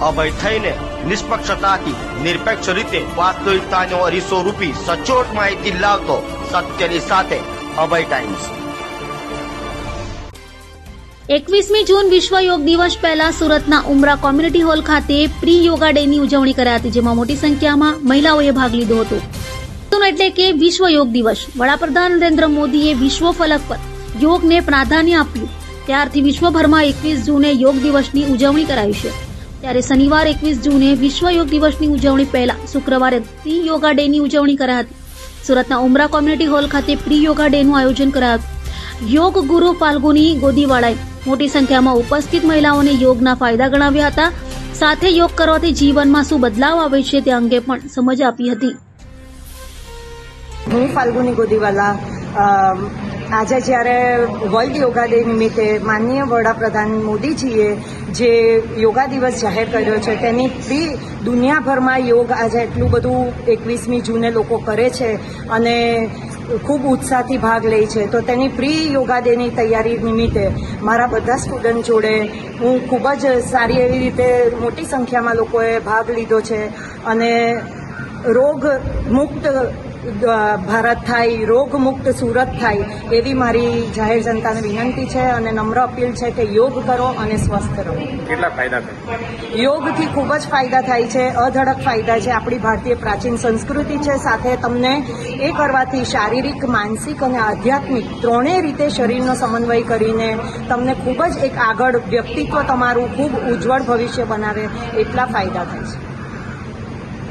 અભય થઈને નિષ્પક્ષતાથી નિરપેક્ષ રીતે વાસ્તવિકતાનો અરીસો રૂપી સચોટ માહિતી લાવતો સત્યની સાથે અભય ટાઈમ્સ. એકવીસમી જૂન વિશ્વ યોગ દિવસ પહેલા સુરતના ઉમરા કોમ્યુનિટી હોલ ખાતે પ્રી યોગા ડેની ઉજવણી કરાઈ હતી, જેમાં મોટી સંખ્યામાં મહિલાઓએ ભાગ લીધો હતો. એટલે કે વિશ્વ યોગ દિવસ. વડાપ્રધાન નરેન્દ્ર મોદીએ વિશ્વ ફલક પર યોગને પ્રાધાન્ય આપ્યું. ત્યારથી વિશ્વભરમાં એકવીસ જૂને યોગ દિવસની ઉજવણી કરાઈ છે. ત્યારે શનિવાર એકવીસ જૂને વિશ્વ યોગ દિવસની ઉજવણી પહેલા શુક્રવારે પ્રી યોગા ડેની ઉજવણી કરાઈ હતી. સુરતના ઉમરા કોમ્યુનિટી હોલ ખાતે પ્રી યોગા ડેનું આયોજન કરાયું. હતું યોગ ગુરુ ફાલ્ગુની ગોદીવાળાએ મોટી સંખ્યામાં ઉપસ્થિત મહિલાઓને યોગના ફાયદા ગણાવ્યા હતા. સાથે યોગ કરવાથી જીવનમાં શું બદલાવ આવે છે તે અંગે પણ સમજ આપી હતી. હું ફાલ્ગુની ગોદીવાલા આજે જ્યારે વર્લ્ડ યોગા ડે નિમિત્તે માનનીય વડાપ્રધાન મોદીજીએ જે યોગા દિવસ જાહેર કર્યો છે, તેની પ્રી દુનિયાભરમાં યોગ આજે એટલું બધું એકવીસમી જૂને લોકો કરે છે અને ખૂબ ઉત્સાહથી ભાગ લે છે. તો તેની પ્રી યોગા ડેની તૈયારી નિમિત્તે મારા બધા સ્ટુડન્ટ જોડે હું ખૂબ જ સારી એવી રીતે મોટી સંખ્યામાં લોકોએ ભાગ લીધો છે અને રોગ મુક્ત ભારત થાય રોગમુક્ત સુરત થાય એવી મારી જાહેર જનતાને વિનંતી છે અને નમ્ર અપીલ છે કે યોગ કરો અને સ્વસ્થ રહો. કેટલા ફાયદા થાય? યોગથી ખૂબ જ ફાયદા થાય છે અધડક ફાયદા છે આપણી ભારતીય પ્રાચીન સંસ્કૃતિ છે. સાથે તમને એ કરવાથી શારીરિક માનસિક અને આધ્યાત્મિક ત્રણેય રીતે શરીરનો સમન્વય કરીને તમને ખૂબ જ એક આગળ વ્યક્તિત્વ તમારું ખૂબ ઉજ્જવળ ભવિષ્ય બનાવે એટલા ફાયદા થાય છે.